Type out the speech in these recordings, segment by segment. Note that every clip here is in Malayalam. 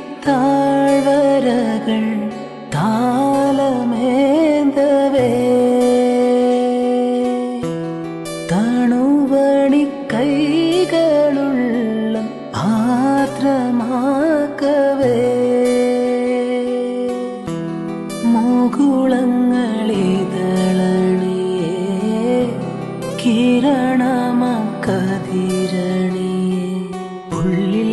താഴ്വരകൾ താലമേന്തവേ. തണുവണി കൈകളുള്ള ആർദ്രമാക്കവേ. മുകുളങ്ങളിതളണിയേ കിരണമക്കതിരണിയേ. ഉള്ളിൽ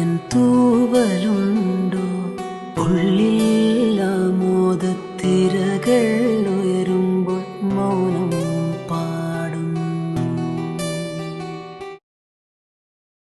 പാടിതൻ